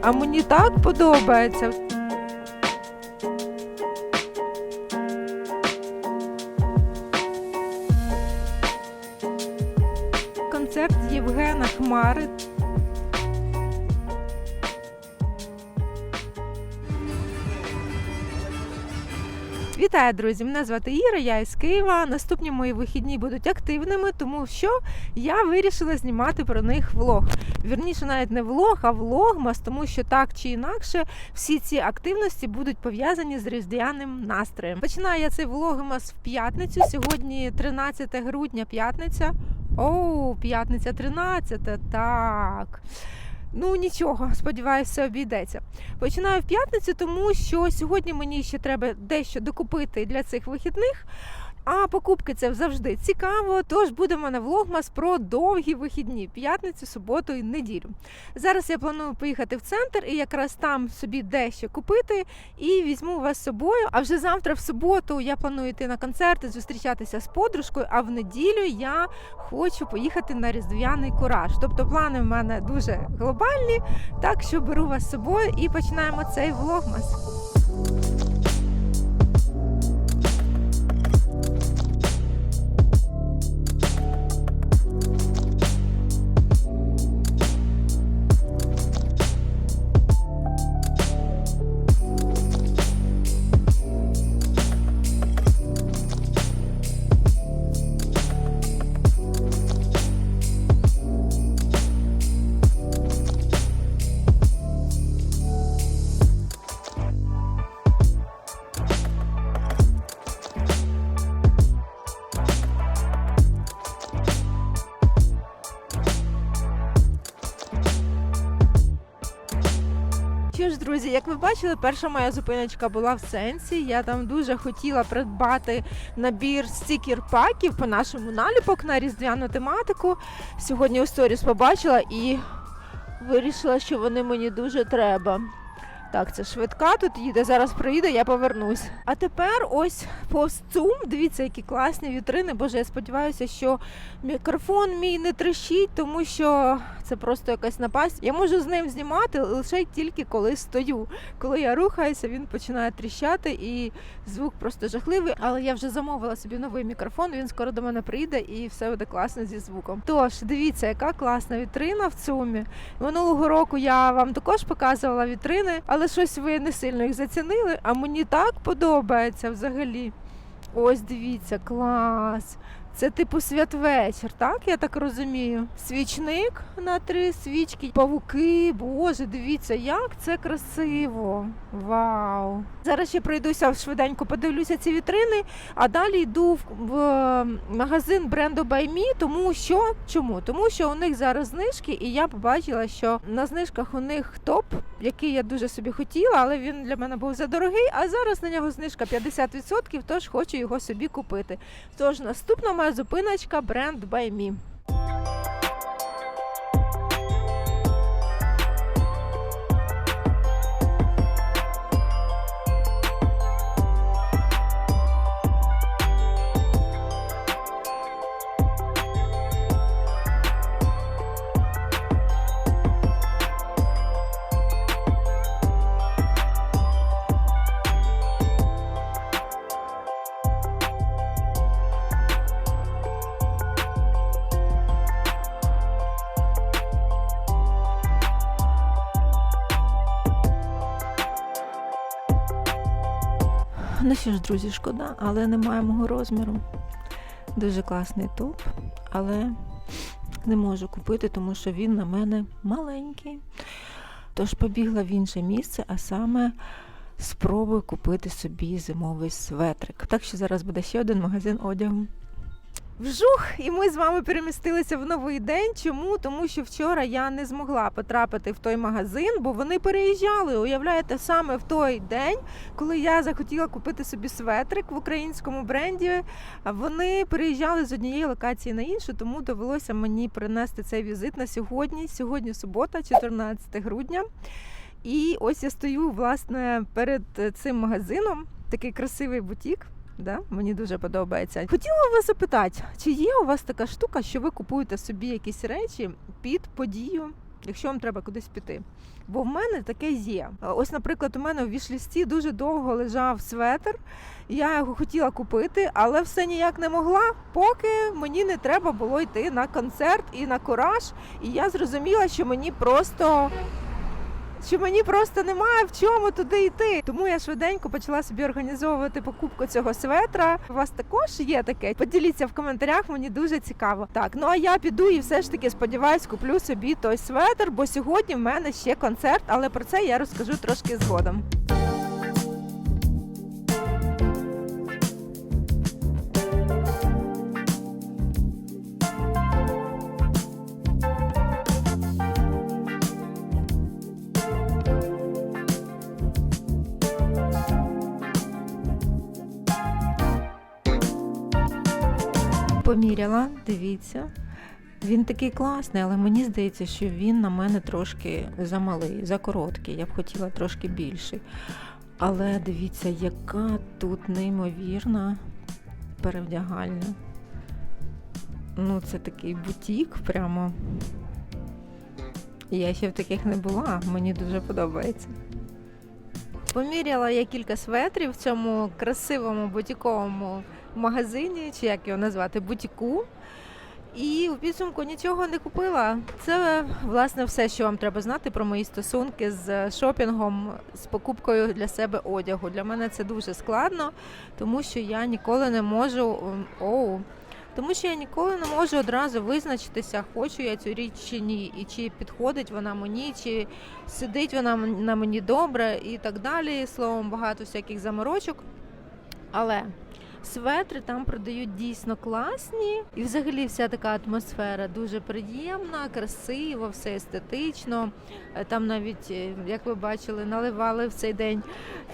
А мені так подобається. Вітаю, друзі! Мене звати Іра, я із Києва. Наступні мої вихідні будуть активними, тому що я вирішила знімати про них влог. Вірніше, навіть не влог, а влогмас, тому що так чи інакше всі ці активності будуть пов'язані з різдвяним настроєм. Починаю я цей влогмас в п'ятницю. Сьогодні 13 грудня, п'ятниця. Оу, п'ятниця 13, так. Ну нічого, сподіваюся, обійдеться. Починаю в п'ятницю, тому що сьогодні мені ще треба дещо докупити для цих вихідних. А покупки це завжди цікаво. Тож буде в мене влогмас про довгі вихідні п'ятницю, суботу і неділю. Зараз я планую поїхати в центр і якраз там собі дещо купити і візьму вас з собою. А вже завтра, в суботу, я планую йти на концерти, зустрічатися з подружкою. А в неділю я хочу поїхати на різдвяний кураж. Тобто плани в мене дуже глобальні. Так що беру вас з собою і починаємо цей влогмас. Як ви бачили, перша моя зупиночка була в сенсі. Я там дуже хотіла придбати набір стікер-паків по нашому наліпок на різдвяну тематику. Сьогодні у сторіс побачила і вирішила, що вони мені дуже треба. Так, це швидка тут їде. Зараз приїде, я повернусь. А тепер ось постцум. Дивіться, які класні вітрини. Боже, я сподіваюся, що мікрофон мій не трещить, тому що це просто якась напасть. Я можу з ним знімати лише тільки коли стою. Коли я рухаюся, він починає тріщати і звук просто жахливий. Але я вже замовила собі новий мікрофон. Він скоро до мене прийде і все буде класно зі звуком. Тож дивіться, яка класна вітрина в цумі. Минулого року я вам також показувала вітрини, але щось ви не сильно їх зацінили. А мені так подобається взагалі. Ось дивіться, клас. Це типу святвечір, так? Я так розумію. Свічник на три свічки, павуки. Боже, дивіться, як це красиво. Вау! Зараз ще пройдуся швиденько, подивлюся ці вітрини, а далі йду в, магазин бренду Me, тому що чому? Тому що у них зараз знижки, і я побачила, що на знижках у них топ, який я дуже собі хотіла, але він для мене був задорогий. А зараз на нього знижка 50%, тож хочу його собі купити. Тож наступна моя зупиночка бренд By що друзі, шкода, але немає мого розміру. Дуже класний топ, але не можу купити, тому що він на мене маленький. Тож побігла в інше місце, а саме спробую купити собі зимовий светрик. Так що зараз буде ще один магазин одягу. Вжух, і ми з вами перемістилися в новий день. Чому? Тому що вчора я не змогла потрапити в той магазин, бо вони переїжджали. Уявляєте, саме в той день, коли я захотіла купити собі светрик в українському бренді. Вони переїжджали з однієї локації на іншу, тому довелося мені принести цей візит на сьогодні. Сьогодні субота, 14 грудня. І ось я стою власне перед цим магазином. Такий красивий бутік. Да? Мені дуже подобається. Хотіла вас запитати, чи є у вас така штука, що ви купуєте собі якісь речі під подію якщо вам треба кудись піти. Бо в мене таке є. Ось, наприклад, у мене у вішлісті дуже довго лежав светр. Я його хотіла купити, але все ніяк не могла, поки мені не треба було йти на концерт і на кураж. І я зрозуміла, що мені просто. Що мені просто немає в чому туди йти. Тому я швиденько почала собі організовувати покупку цього светра. У вас також є таке? Поділіться в коментарях, мені дуже цікаво. Так, ну а я піду і все ж таки сподіваюсь, куплю собі той светр, бо сьогодні в мене ще концерт, але про це я розкажу трошки згодом. Поміряла, дивіться. Він такий класний, але мені здається, що він на мене трошки замалий, закороткий. Я б хотіла трошки більший. Але дивіться, яка тут неймовірна перевдягальня. Ну, це такий бутік прямо. Я ще в таких не була, мені дуже подобається. Поміряла я кілька светрів в цьому красивому бутіковому магазині, чи як його назвати, бутіку. І у підсумку нічого не купила. Це власне все, що вам треба знати про мої стосунки з шопінгом, з покупкою для себе одягу. Для мене це дуже складно, тому що я ніколи не можу. Оу, тому що я ніколи не можу одразу визначитися, хочу я цю річ чи ні, і чи підходить вона мені, чи сидить вона на мені добре і так далі. Словом, багато всяких заморочок. Але светри там продають дійсно класні, і взагалі вся така атмосфера дуже приємна, красиво, все естетично. Е, Там навіть, е, як ви бачили, наливали в цей день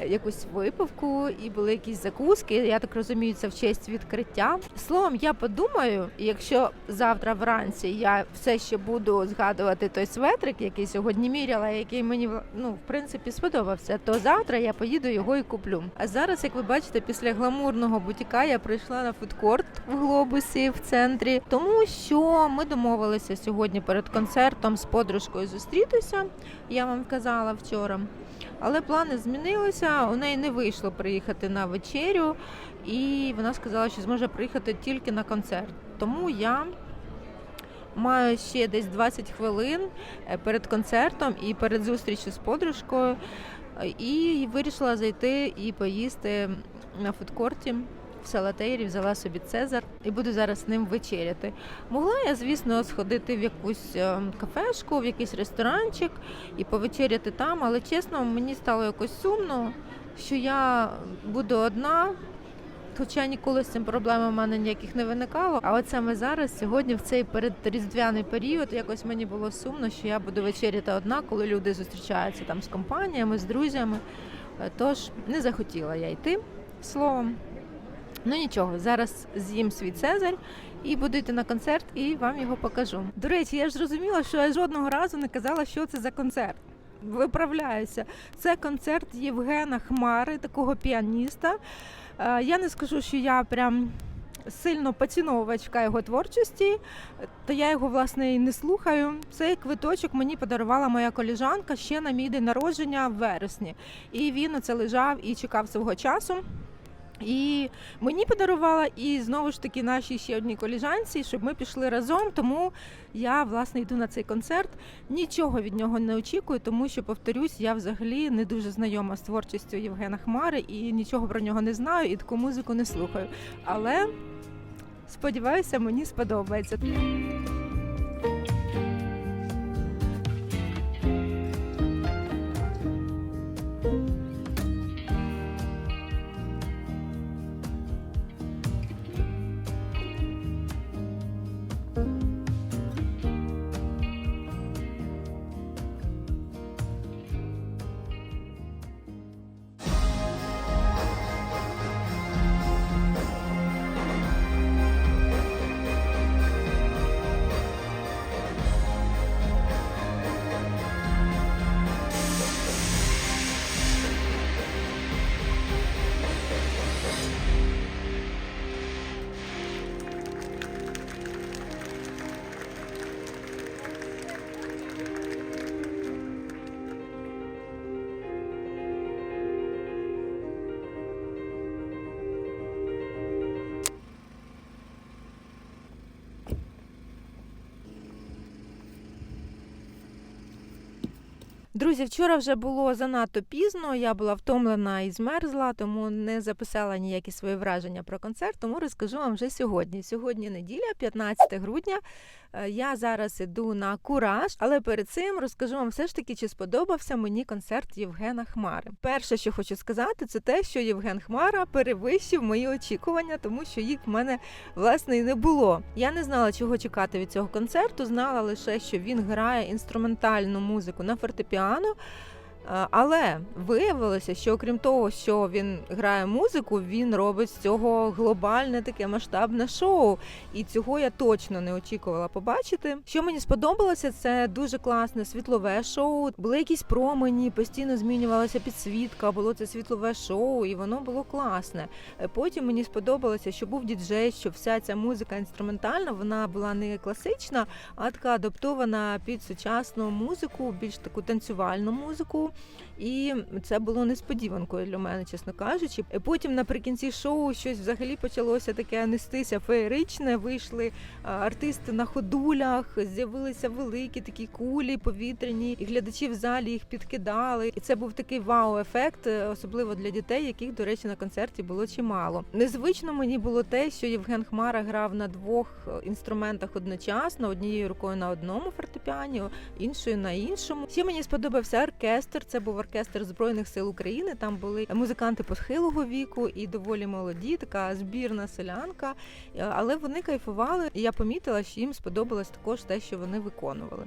е, якусь випивку і були якісь закуски. Я так розумію, це в честь відкриття. Словом, я подумаю, якщо завтра вранці я все ще буду згадувати той светрик, який сьогодні міряла, який мені ну, в принципі сподобався, то завтра я поїду його і куплю. А зараз, як ви бачите, після гламурного бутіка я прийшла на фудкорт в глобусі в центрі, тому що ми домовилися сьогодні перед концертом з подружкою зустрітися. Я вам казала вчора. Але плани змінилися. У неї не вийшло приїхати на вечерю, і вона сказала, що зможе приїхати тільки на концерт. Тому я маю ще десь 20 хвилин е, перед концертом і перед зустрічю з подружкою. І вирішила зайти і поїсти на фудкорті. В Салатейрі взяла собі Цезар і буду зараз з ним вечеряти. Могла я, звісно, сходити в якусь е, кафешку, в якийсь ресторанчик і повечеряти там, але чесно, мені стало якось сумно, що я буду одна. Хоча ніколи з цим проблем у мене ніяких не виникало. А от саме зараз, сьогодні, в цей передріздвяний період, якось мені було сумно, що я буду вечеряти одна, коли люди зустрічаються там з компаніями, з друзями. Е, Тож не захотіла я йти словом. Ну нічого, зараз з'їм свій Цезарь і буду йти на концерт, і вам його покажу. До речі, я ж зрозуміла, що я жодного разу не казала, що це за концерт. Виправляюся. Це концерт Євгена Хмари, такого піаніста. Е, Я не скажу, що я прям сильно поціновувачка його творчості, то я його власне і не слухаю. Цей квиточок мені подарувала моя коліжанка ще на мій день народження в вересні. І він оце лежав і чекав свого часу. І мені подарувала, і знову ж таки нашій ще одній коліжанці, щоб ми пішли разом. Тому я власне йду на цей концерт. Нічого від нього не очікую, тому що, повторюсь, я взагалі не дуже знайома з творчістю Євгена Хмари і нічого про нього не знаю, і таку музику не слухаю. Але сподіваюся, мені сподобається. Друзі, вчора вже було занадто пізно. Я була втомлена і змерзла, тому не записала ніякі свої враження про концерт. Тому розкажу вам вже сьогодні. Сьогодні неділя, 15 грудня. Е, Я зараз іду на кураж, але перед цим розкажу вам все ж таки, чи сподобався мені концерт Євгена Хмари. Перше, що хочу сказати, це те, що Євген Хмара перевищив мої очікування, тому що їх в мене власне і не було. Я не знала, чого чекати від цього концерту. Знала лише, що він грає інструментальну музику на фортепіано. Е, Але виявилося, що окрім того, що він грає музику, він робить з цього глобальне таке масштабне шоу. І цього я точно не очікувала побачити. Що мені сподобалося, це дуже класне світлове шоу. Були якісь промені, постійно змінювалася підсвітка, було це світлове шоу, і воно було класне. Е, Потім мені сподобалося, що був діджей, що вся ця музика інструментальна, вона була не класична, а така адаптована під сучасну музику, більш таку танцювальну музику. І це було несподіванкою для мене, чесно кажучи. І Потім наприкінці шоу щось взагалі почалося таке нестися феєричне. Вийшли артисти на ходулях, з'явилися великі такі кулі повітряні, і глядачі в залі їх підкидали. І це був такий вау-ефект, е, особливо для дітей, яких, до речі, на концерті було чимало. Незвично мені було те, що Євген Хмара грав на двох е, інструментах одночасно, однією рукою на одному фортепіані, іншою на іншому. Ще мені сподобався оркестр. Це був оркестр збройних сил України. Там були музиканти похилого віку і доволі молоді, така збірна селянка. Е, Але вони кайфували, і я помітила, що їм сподобалось також те, що вони виконували.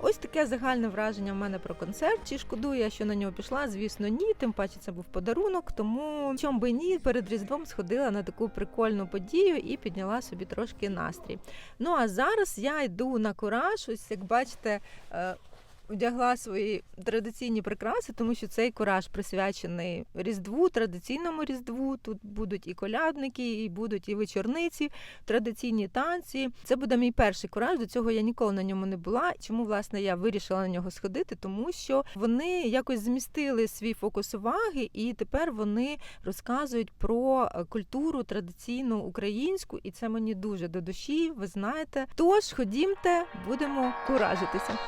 Ось таке загальне враження в мене про концерт. Чи шкодую я, що на нього пішла? Звісно, ні. Тим паче це був подарунок. Тому чом би ні, перед різдвом сходила на таку прикольну подію і підняла собі трошки настрій. Ну а зараз я йду на кураж. Ось як бачите. Вдягла свої традиційні прикраси, тому що цей кураж присвячений Різдву, традиційному Різдву. Тут будуть і колядники, і будуть і вечорниці, традиційні танці. Це буде мій перший кураж. До цього я ніколи на ньому не була. Чому власне я вирішила на нього сходити? Тому що вони якось змістили свій фокус уваги, і тепер вони розказують про е, культуру традиційну українську, і це мені дуже до душі. Ви знаєте. Тож ходімте, будемо куражитися.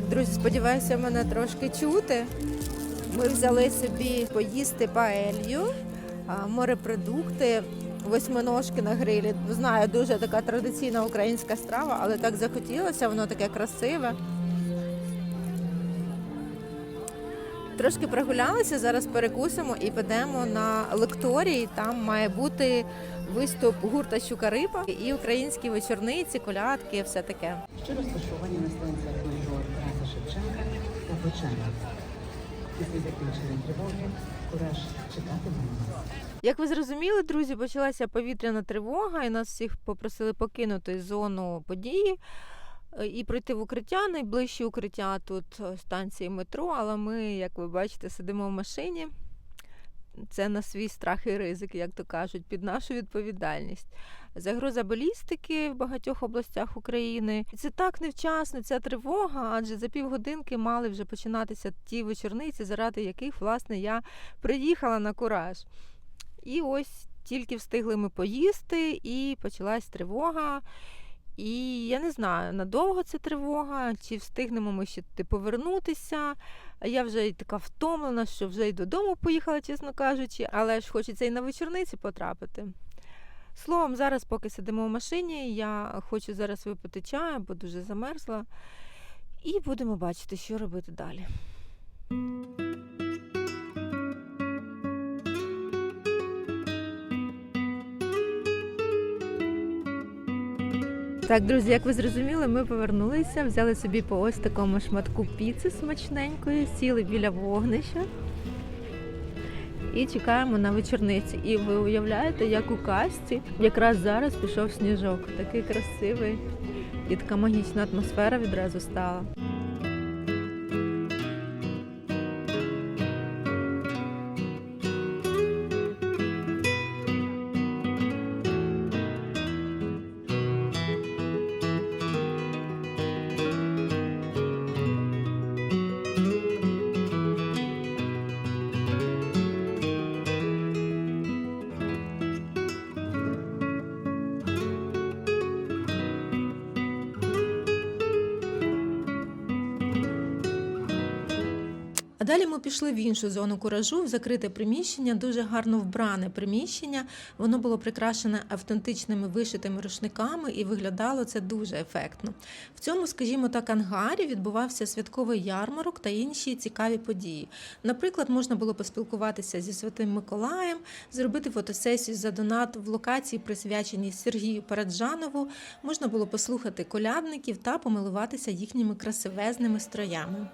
Так, друзі, сподіваюся, мене трошки чути. Ми взяли собі поїсти паелью, морепродукти, восьминожки на грилі. Знаю, дуже така традиційна українська страва, але так захотілося, воно таке красиве. Трошки прогулялися, зараз перекусимо і підемо на лекторій. Там має бути виступ гурта Щука Риба і українські вечорниці, колядки, все таке. що розташовані на Шевченка Почайна. Після тривоги кураж чекатиме на. Як ви зрозуміли, друзі, почалася повітряна тривога, і нас всіх попросили покинути зону події е, і пройти в укриття. Найближчі укриття тут е, станції метро. Але ми, як ви бачите, сидимо в машині. Це на свій страх і ризик, як то кажуть, під нашу відповідальність. Загроза балістики в багатьох областях України. Це так невчасно, ця тривога, адже за півгодинки мали вже починатися ті вечорниці, заради яких, власне, я приїхала на кураж. І ось тільки встигли ми поїсти, і почалась тривога. І я не знаю, надовго це тривога, чи встигнемо ми ще туди повернутися. Я вже й така втомлена, що вже й додому поїхала, чесно кажучи, але ж хочеться і на вечорниці потрапити. Словом, зараз, поки сидимо в машині, я хочу зараз випити чаю, бо дуже замерзла. І будемо бачити, що робити далі. Так, друзі, як ви зрозуміли, ми повернулися, взяли собі по ось такому шматку піци смачненької, сіли біля вогнища і чекаємо на вечорниці. І ви уявляєте, як у касті якраз зараз пішов сніжок. Такий красивий і така магічна атмосфера відразу стала. Пішли в іншу зону куражу, в закрите приміщення, дуже гарно вбране приміщення. Воно було прикрашене автентичними вишитими рушниками і виглядало це дуже ефектно. В цьому, скажімо так, ангарі відбувався святковий ярмарок та інші цікаві події. Наприклад, можна було поспілкуватися зі Святим Миколаєм, зробити фотосесію за донат в локації, присвяченій Сергію Параджанову. Можна було послухати колядників та помилуватися їхніми красивезними строями.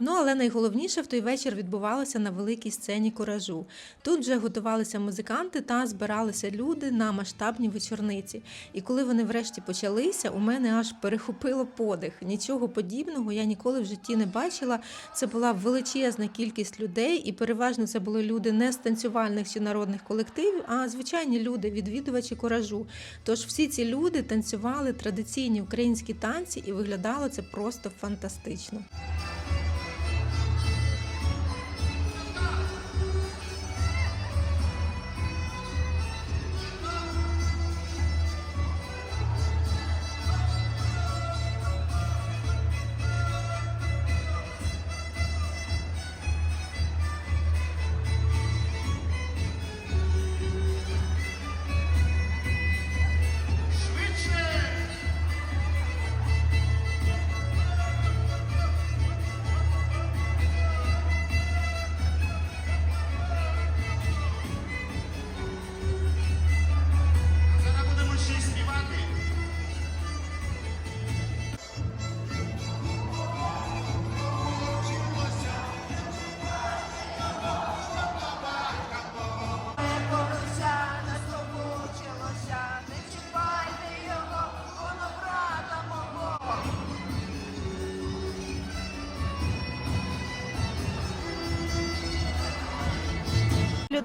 Ну, але найголовніше в той вечір відбувалося на великій сцені куражу. Тут вже готувалися музиканти та збиралися люди на масштабні вечорниці. І коли вони врешті почалися, у мене аж перехопило подих. Нічого подібного я ніколи в житті не бачила. Це була величезна кількість людей, і переважно це були люди не з танцювальних чи народних колективів, а звичайні люди, відвідувачі куражу. Тож всі ці люди танцювали традиційні українські танці, і виглядало це просто фантастично.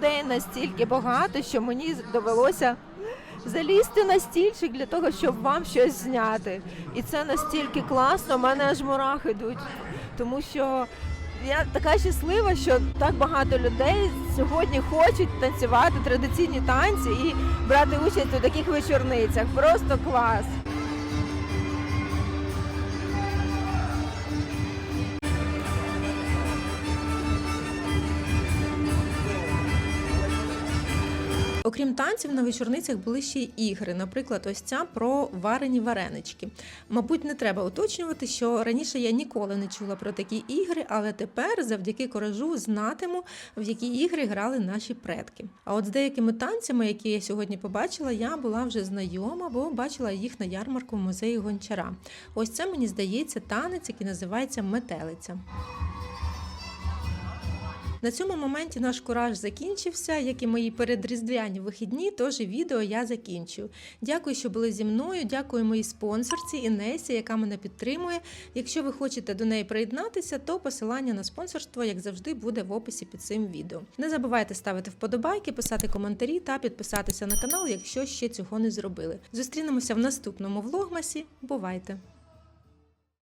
Людей настільки багато, що мені довелося залізти на стільчик для того, щоб вам щось зняти. І це настільки класно, в мене аж мурахи йдуть. Тому що я така щаслива, що так багато людей сьогодні хочуть танцювати традиційні танці і брати участь у таких вечорницях. Просто клас. Окрім танців, на вечорницях були ще й ігри. Наприклад, ось ця про варені варенички. Мабуть, не треба уточнювати, що раніше я ніколи не чула про такі ігри, але тепер, завдяки коражу, знатиму, в які ігри грали наші предки. А от з деякими танцями, які я сьогодні побачила, я була вже знайома, бо бачила їх на ярмарку в музеї гончара. Ось це мені здається танець, який називається метелиця. На цьому моменті наш кураж закінчився, як і мої передріздвяні вихідні, тож відео я закінчую. Дякую, що були зі мною. Дякую моїй спонсорці Інесі, яка мене підтримує. Якщо ви хочете до неї приєднатися, то посилання на спонсорство, як завжди, буде в описі під цим відео. Не забувайте ставити вподобайки, писати коментарі та підписатися на канал, якщо ще цього не зробили. Зустрінемося в наступному влогмасі. Бувайте!